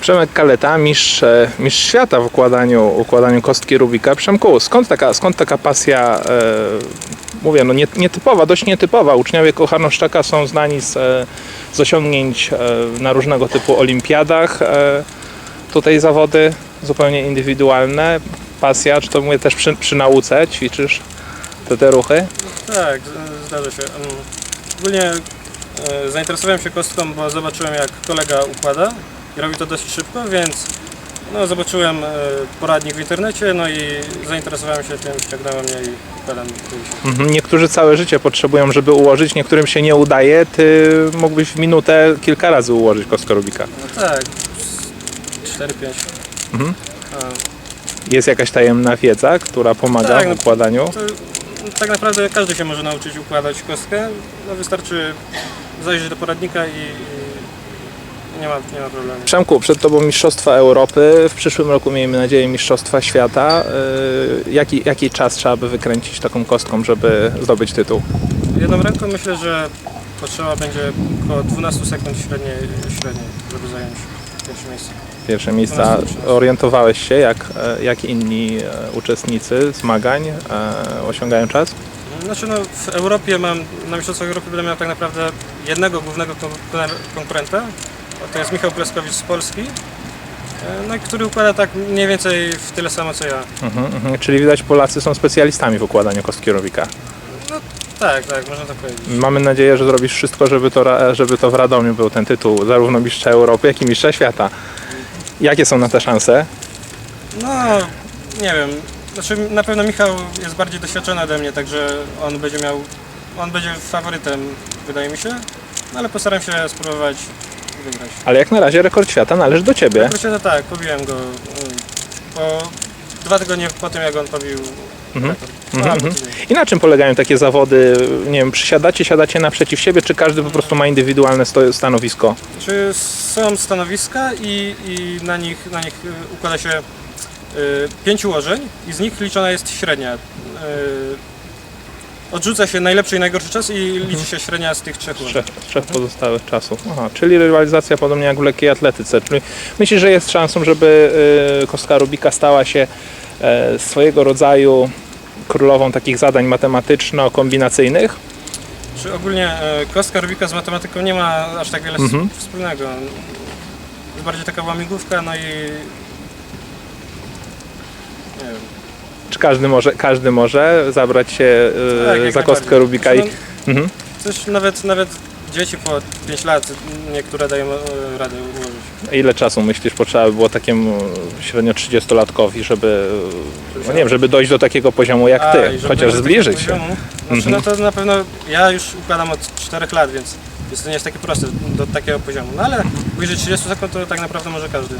Przemek Kaleta, mistrz, e, mistrz świata w układaniu, układaniu kostki Rubika. Przemku, skąd taka, skąd taka pasja, e, mówię, no nie, nietypowa, dość nietypowa. Uczniowie Kochanowszczaka są znani z, e, z osiągnięć e, na różnego typu olimpiadach. Tutaj zawody zupełnie indywidualne. Pasja, czy to mówię też przy, przy nauce ćwiczysz te, te ruchy? Tak, zdarza się. Ogólnie zainteresowałem się kostką, bo zobaczyłem jak kolega układa i robi to dość szybko, więc no, zobaczyłem e, poradnik w internecie, no i zainteresowałem się tym, ściągnąłem mnie i gdzieś. Mhm. Niektórzy całe życie potrzebują, żeby ułożyć, niektórym się nie udaje. Ty mógłbyś w minutę kilka razy ułożyć kostkę Rubika. No tak, 4-5. Mhm. Jest jakaś tajemna wiedza, która pomaga Tak, w no, układaniu. To, no, tak naprawdę każdy się może nauczyć układać kostkę. No, wystarczy zajrzeć do poradnika i nie, ma, nie ma problemu. Przemku, przed Tobą Mistrzostwa Europy, w przyszłym roku miejmy nadzieję Mistrzostwa Świata. Yy, Jaki, jaki czas trzeba by wykręcić taką kostką, żeby zdobyć tytuł? Jedną ręką myślę, że potrzeba będzie około 12 sekund średniej, średniej żeby zająć pierwsze miejsce. Pierwsze miejsca. 12 czas. Orientowałeś się, jak, e, jak inni e, uczestnicy zmagań e, osiągają czas? Znaczy no, w Europie mam, na Mistrzostwach Europy będę miał tak naprawdę jednego głównego kon- konkurenta. To jest Michał Pleskowicz z Polski. e, No, i który układa tak mniej więcej w tyle samo co ja. Mhm, mhm. Czyli widać Polacy są specjalistami w układaniu kostki Rubika. Tak, tak, można tak powiedzieć. Mamy nadzieję, że zrobisz wszystko, żeby to, żeby to w Radomiu był ten tytuł zarówno mistrza Europy, jak i mistrza świata. Jakie są na te szanse? No, nie wiem. Znaczy na pewno Michał jest bardziej doświadczony ode mnie, także on będzie miał, on będzie faworytem, wydaje mi się. No ale postaram się spróbować wygrać. Ale jak na razie rekord świata należy do ciebie. Wrócę to tak, pobiłem go, mm, bo dwa tygodnie po tym jak on pobił Mhm. rekord. Mhm, No, mhm. I na czym polegają takie zawody? Nie wiem, przysiadacie, siadacie naprzeciw siebie, czy każdy po prostu ma indywidualne stanowisko? Czy są stanowiska i, i na nich, na nich y, układa się y, pięć ułożeń i z nich liczona jest średnia. Y, odrzuca się najlepszy i najgorszy czas i liczy się średnia z tych trzech trzech pozostałych czasów. Aha, czyli rywalizacja podobnie jak w lekkiej atletyce. Czyli myślisz, że jest szansą, żeby y, kostka Rubika stała się e, swojego rodzaju królową takich zadań matematyczno-kombinacyjnych? Czy ogólnie e, kostka Rubika z matematyką nie ma aż tak wiele Mhm. wspólnego. Jest bardziej taka łamigłówka, no i nie wiem. Czy każdy może, każdy może zabrać się y, Tak, jak za kostkę najbardziej. Rubika i... Znaczy, Mhm. no, Coś nawet, nawet dzieci po 5 lat niektóre dają e, radę ułożyć. Ile czasu myślisz potrzeba by było takiemu średnio 30-latkowi, żeby, no nie wiem, żeby dojść do takiego poziomu jak A, ty, żeby chociaż dojść do zbliżyć się. poziomu, Znaczy, Mhm. no to na pewno ja już układam od 4 lat, więc jest to nie jest takie proste do takiego poziomu. No ale bliżej 30 sekund to tak naprawdę może każdy.